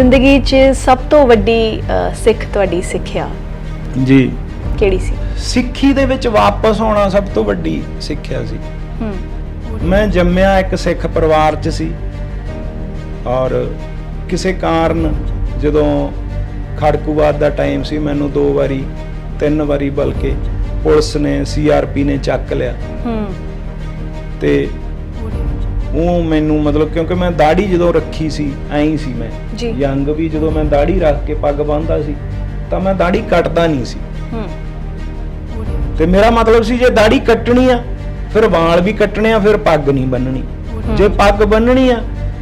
ਜ਼ਿੰਦਗੀ 'ਚ ਸਭ ਤੋਂ ਵੱਡੀ ਸਿੱਖ ਤੁਹਾਡੀ ਸਿੱਖਿਆ ਜੀ। ਕਿਹੜੀ ਸੀ? ਸਿੱਖੀ ਦੇ ਵਿੱਚ ਵਾਪਸ ਆਉਣਾ ਸਭ ਤੋਂ ਵੱਡੀ ਸਿੱਖਿਆ ਸੀ। ਹੂੰ। ਮੈਂ ਜੰਮਿਆ ਇੱਕ ਸਿੱਖ ਪਰਿਵਾਰ 'ਚ ਸੀ। ਔਰ ਕਿਸੇ ਕਾਰਨ ਜਦੋਂ ਖੜਕੂਵਾਦ ਦਾ ਟਾਈਮ ਸੀ ਮੈਨੂੰ ਦੋ ਵਾਰੀ ਤਿੰਨ ਵਾਰੀ ਬਲਕਿ ਪੁਲਿਸ ਨੇ ਸੀਆਰਪੀ ਨੇ ਚੱਕ ਲਿਆ। ਹੂੰ। ਤੇ ਉਹ ਮੈਨੂੰ ਮਤਲਬ ਕਿਉਂਕਿ ਮੈਂ ਦਾੜੀ ਜਦੋਂ ਰੱਖੀ ਸੀ ਐਂ ਸੀ ਮੈਂ। ਜੀ। ਯੰਗ ਵੀ ਜਦੋਂ ਮੈਂ ਦਾੜੀ ਰੱਖ ਕੇ ਪੱਗ ਬੰਨਦਾ ਸੀ ਤਾਂ ਮੈਂ ਦਾੜੀ ਕੱਟਦਾ ਨਹੀਂ ਸੀ। ਹੂੰ। ਤੇ ਮੇਰਾ ਮਤਲਬ ਸੀ ਜੇ ਦਾੜੀ ਕੱਟਣੀ ਆ ਫਿਰ ਵਾਲ ਵੀ ਕੱਟਣੇ ਆ ਫਿਰ ਪੱਗ ਨਹੀਂ ਬੰਨਣੀ ਜੇ ਪੱਗ ਬੰਨਣੀ ਆ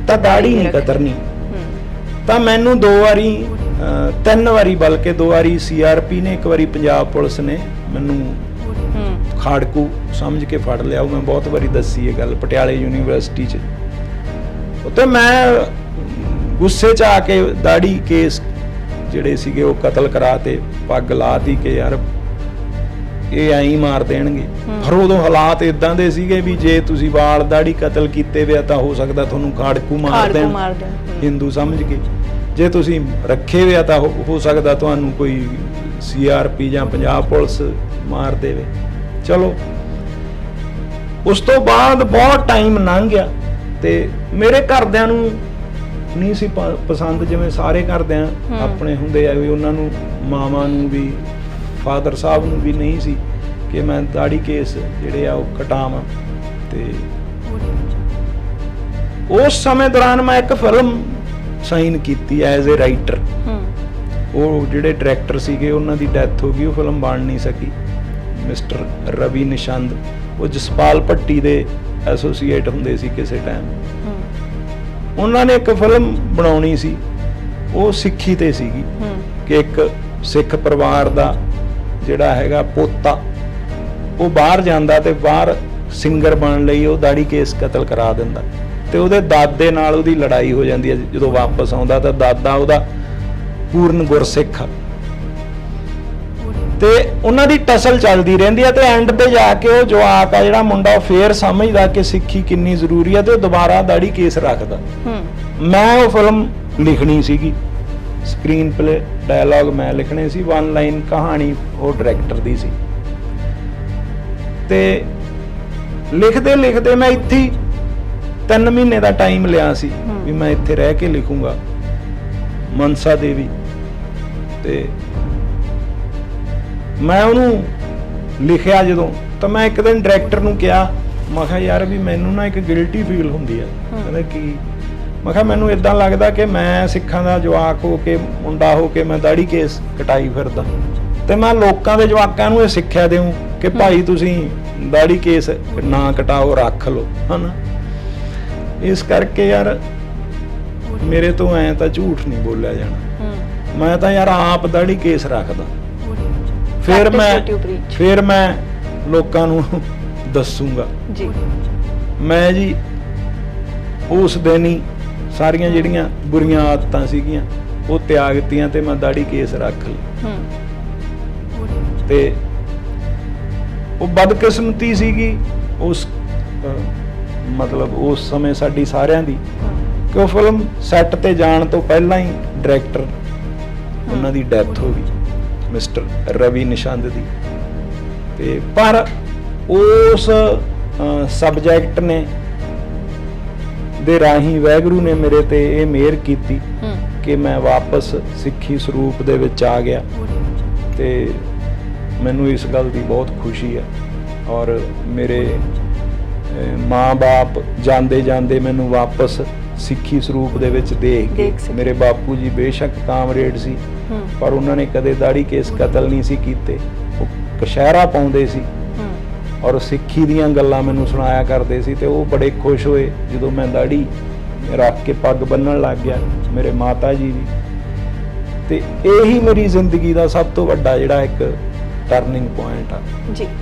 ਤਾਂ ਦਾੜੀ ਨਹੀਂ ਕਤਰਨੀ। ਹੂੰ। ਤਾਂ ਮੈਨੂੰ ਦੋ ਵਾਰੀ ਤਿੰਨ ਵਾਰੀ ਬਲਕਿ ਦੋ ਵਾਰੀ ਸੀਆਰਪੀ ਨੇ ਇੱਕ ਵਾਰੀ ਪੰਜਾਬ ਪੁਲਿਸ ਨੇ ਮੈਨੂੰ ਖਾੜਕੂ ਸਮਝ ਕੇ ਫੜ ਲਿਆ ਉਹ ਮੈਂ ਬਹੁਤ ਵਾਰੀ ਦੱਸੀ ਇਹ ਗੱਲ ਪਟਿਆਲੇ ਯੂਨੀਵਰਸਿਟੀ 'ਚ। ਉੱਤੇ ਮੈਂ ਗੁੱਸੇ 'ਚ ਆ ਕੇ ਦਾੜੀ ਕੇਸ ਜਿਹੜੇ ਸੀਗੇ ਉਹ ਕਤਲ ਕਰਾਤੇ ਪੱਗ ਲਾਤੀ ਕਿ ਯਾਰ ਇਹ ਐਂ ਮਾਰ ਦੇਣਗੇ। ਪਰ ਉਦੋਂ ਹਾਲਾਤ ਇਦਾਂ ਦੇ ਸੀਗੇ ਵੀ ਜੇ ਤੁਸੀਂ ਵਾਲ ਦਾੜੀ ਕਤਲ ਕੀਤੇ ਵੇ ਤਾਂ ਹੋ ਸਕਦਾ ਤੁਹਾਨੂੰ ਖਾੜਕੂ ਮਾਰ ਦੇਣ। ਹਿੰਦੂ ਸਮਝ ਕੇ। ਜੇ ਤੁਸੀਂ ਰੱਖੇ ਵੇ ਤਾਂ ਹੋ ਸਕਦਾ ਤੁਹਾਨੂੰ ਕੋਈ ਸੀਆਰਪੀ ਜਾਂ ਪੰਜਾਬ ਪੁਲਿਸ ਮਾਰ ਦੇਵੇ। ਚਲੋ। ਉਸ ਤੋਂ ਬਾਅਦ ਬਹੁਤ ਟਾਈਮ ਲੰਘ ਗਿਆ ਤੇ ਮੇਰੇ ਘਰਦਿਆਂ ਨੂੰ ਨਹੀਂ ਸੀ ਪਸੰਦ ਜਿਵੇਂ ਸਾਰੇ ਘਰਦਿਆਂ। ਆਪਣੇ ਹੁੰਦੇ ਆ ਵੀ ਉਹਨਾਂ ਨੂੰ ਮਾਵਾਂ ਨੂੰ ਵੀ ਫਾਦਰ ਸਾਹਿਬ ਨੂੰ ਵੀ ਨਹੀਂ ਸੀ ਕਿ ਮੈਂ ਦਾੜੀ ਕੇਸ ਜਿਹੜੇ ਆ ਉਹ ਕਟਾਵਾਂ ਤੇ ਉਸ ਸਮੇਂ ਦੌਰਾਨ ਮੈਂ ਇੱਕ ਫਿਲਮ ਸਾਈਨ ਕੀਤੀ ਐਜ਼ ਅ ਰਾਈਟਰ ਉਹ ਜਿਹੜੇ ਡਾਇਰੈਕਟਰ ਸੀਗੇ ਉਹਨਾਂ ਦੀ ਡੈਥ ਹੋ ਗਈ ਉਹ ਫਿਲਮ ਬਣ ਨਹੀਂ ਸਕੀ। ਮਿਸਟਰ ਰਵੀ ਨਿਸ਼ੰਦ ਉਹ ਜਸਪਾਲ ਭੱਟੀ ਦੇ ਐਸੋਸੀਏਟ ਹੁੰਦੇ ਸੀ ਕਿਸੇ ਟਾਈਮ ਉਹਨਾਂ ਨੇ ਇੱਕ ਫਿਲਮ ਬਣਾਉਣੀ ਸੀ ਉਹ ਸਿੱਖੀ ਤੇ ਸੀਗੀ ਕਿ ਇੱਕ ਸਿੱਖ ਪਰਿਵਾਰ ਦਾ ਜਿਹੜਾ ਹੈਗਾ ਪੋਤਾ ਉਹ ਬਾਹਰ ਜਾਂਦਾ ਤੇ ਬਾਹਰ ਸਿੰਗਰ ਬਣਨ ਲਈ ਉਹ ਦਾੜੀ ਕੇਸ ਕਤਲ ਕਰਾ ਦਿੰਦਾ। ਤੇ ਉਹਦੇ ਦਾਦੇ ਨਾਲ ਉਹਦੀ ਲੜਾਈ ਹੋ ਜਾਂਦੀ ਹੈ ਜਦੋਂ ਵਾਪਸ ਆਉਂਦਾ ਤਾਂ ਦਾਦਾ ਉਹਦਾ ਪੂਰਨ ਗੁਰਸਿੱਖ ਤੇ ਉਹਨਾਂ ਦੀ ਟਸਲ ਚੱਲਦੀ ਰਹਿੰਦੀ ਆ ਤੇ ਐਂਡ ਤੇ ਜਾ ਕੇ ਉਹ ਜਵਾਕ ਆ ਜਿਹੜਾ ਮੁੰਡਾ ਫੇਰ ਸਮਝਦਾ ਕਿ ਸਿੱਖੀ ਕਿੰਨੀ ਜ਼ਰੂਰੀ ਆ ਤੇ ਉਹ ਦੁਬਾਰਾ ਦਾੜੀ ਕੇਸ ਰੱਖਦਾ। ਹੂੰ। ਮੈਂ ਉਹ ਫਿਲਮ ਲਿਖਣੀ ਸੀਗੀ। ਸਕਰੀਨ ਪਲੇ ਡਾਇਲੌਗ ਮੈਂ ਲਿਖਣੇ ਸੀ ਵਨ ਲਾਈਨ ਕਹਾਣੀ ਉਹ ਡਾਇਰੈਕਟਰ ਦੀ ਸੀ। ਤੇ ਲਿਖਦੇ ਲਿਖਦੇ ਮੈਂ ਇੱਥੇ ਹੀ ਤਿੰਨ ਮਹੀਨੇ ਦਾ ਟਾਈਮ ਲਿਆ ਸੀ। ਵੀ ਮੈਂ ਇੱਥੇ ਰਹਿ ਕੇ ਲਿਖੂੰਗਾ। ਮਨਸਾ ਦੇਵੀ ਤੇ ਮੈਂ ਉਹਨੂੰ ਲਿਖਿਆ ਜਦੋਂ ਤਾਂ ਮੈਂ ਇੱਕ ਦਿਨ ਡਾਇਰੈਕਟਰ ਨੂੰ ਕਿਹਾ ਮੈਂ ਕਿਹਾ ਯਾਰ ਵੀ ਮੈਨੂੰ ਨਾ ਇੱਕ ਗਿਲਟੀ ਫੀਲ ਹੁੰਦੀ ਆ। ਕਹਿੰਦਾ ਕੀ? ਮੈਂ ਕਿਹਾ ਮੈਨੂੰ ਇਦਾਂ ਲੱਗਦਾ ਕਿ ਮੈਂ ਸਿੱਖਾਂ ਦਾ ਜਵਾਕ ਹੋ ਕੇ ਮੁੰਡਾ ਹੋ ਕੇ ਮੈਂ ਦਾੜੀ ਕੇਸ ਕਟਾਈ ਫਿਰਦਾ। ਤੇ ਮੈਂ ਲੋਕਾਂ ਦੇ ਜਵਾਕਾਂ ਨੂੰ ਇਹ ਸਿੱਖਿਆ ਦੇਉ ਕਿ ਭਾਈ ਤੁਸੀਂ ਦਾੜੀ ਕੇਸ ਨਾ ਕਟਾਓ ਰੱਖ ਲਓ ਹਨਾ? ਇਸ ਕਰਕੇ ਯਾਰ ਮੇਰੇ ਤੋਂ ਐ ਤਾਂ ਝੂਠ ਨਹੀਂ ਬੋਲਿਆ ਜਾਣਾ। ਮੈਂ ਤਾਂ ਯਾਰ ਆਪ ਦਾੜੀ ਕੇਸ ਰੱਖਦਾ। ਫਿਰ ਮੈਂ what you preach. ਫਿਰ ਮੈਂ ਲੋਕਾਂ ਨੂੰ ਦੱਸੂਗਾ। ਜੀ। ਮੈਂ ਜੀ ਉਸ ਦਿਨ ਹੀ ਸਾਰੀਆਂ ਜਿਹੜੀਆਂ ਬੁਰੀਆਂ ਆਦਤਾਂ ਸੀਗੀਆਂ ਉਹ ਤਿਆਗ ਦਿੱਤੀਆਂ ਤੇ ਮੈਂ ਦਾੜੀ ਕੇਸ ਰੱਖ ਲਈ। ਹੂੰ। ਤੇ ਉਹ ਬਦਕਿਸਮਤੀ ਸੀਗੀ ਉਸ ਅਹ, ਮਤਲਬ ਉਸ ਸਮੇਂ ਸਾਡੀ ਸਾਰਿਆਂ ਦੀ ਕਿ ਉਹ ਫਿਲਮ ਸੈੱਟ ਤੇ ਜਾਣ ਤੋਂ ਪਹਿਲਾਂ ਹੀ ਡਾਇਰੈਕਟਰ ਉਹਨਾਂ ਦੀ ਡੈਥ ਹੋ ਗਈ। ਮਿਸਟਰ ਰਵੀ ਨਿਸ਼ੰਦ ਦੀ। ਤੇ ਪਰ ਉਸ ਸਬਜੈਕਟ ਨੇ ਦੇ ਰਾਹੀਂ ਵੈਗਰੂ ਨੇ ਮੇਰੇ ਤੇ ਇਹ ਮਿਹਰ ਕੀਤੀ ਕਿ ਮੈਂ ਵਾਪਸ ਸਿੱਖੀ ਸਰੂਪ ਦੇ ਵਿੱਚ ਆ ਗਿਆ। ਤੇ ਮੈਨੂੰ ਇਸ ਗੱਲ ਦੀ ਬਹੁਤ ਖੁਸ਼ੀ ਹੈ ਔਰ ਮੇਰੇ ਮਾਂ-ਬਾਪ ਜਾਂਦੇ ਜਾਂਦੇ ਮੈਨੂੰ ਵਾਪਸ ਸਿੱਖੀ ਸਰੂਪ ਦੇ ਵਿੱਚ ਦੇਖ ਕੇ। ਮੇਰੇ ਬਾਪੂ ਜੀ ਬੇਸ਼ੱਕ ਕਾਮਰੇਡ ਸੀ ਪਰ ਉਹਨਾਂ ਨੇ ਕਦੇ ਦਾੜੀ ਕੇਸ ਕਤਲ ਨਹੀਂ ਸੀ ਕੀਤੇ। ਉਹ ਕਸ਼ਹਿਰਾ ਪਾਉਂਦੇ ਸੀ ਔਰ ਸਿੱਖੀ ਦੀਆਂ ਗੱਲਾਂ ਮੈਨੂੰ ਸੁਣਾਇਆ ਕਰਦੇ ਸੀ ਤੇ ਉਹ ਬੜੇ ਖੁਸ਼ ਹੋਏ ਜਦੋਂ ਮੈਂ ਦਾੜੀ ਰੱਖ ਕੇ ਪੱਗ ਬੰਨਣ ਲੱਗ ਗਿਆ ਮੇਰੇ ਮਾਤਾ ਜੀ ਵੀ ਤੇ ਇਹੀ ਮੇਰੀ ਜ਼ਿੰਦਗੀ ਦਾ ਸਭ ਤੋਂ ਵੱਡਾ ਜਿਹੜਾ ਇੱਕ ਟਰਨਿੰਗ ਪੁਆਇੰਟ ਆ। ਜੀ।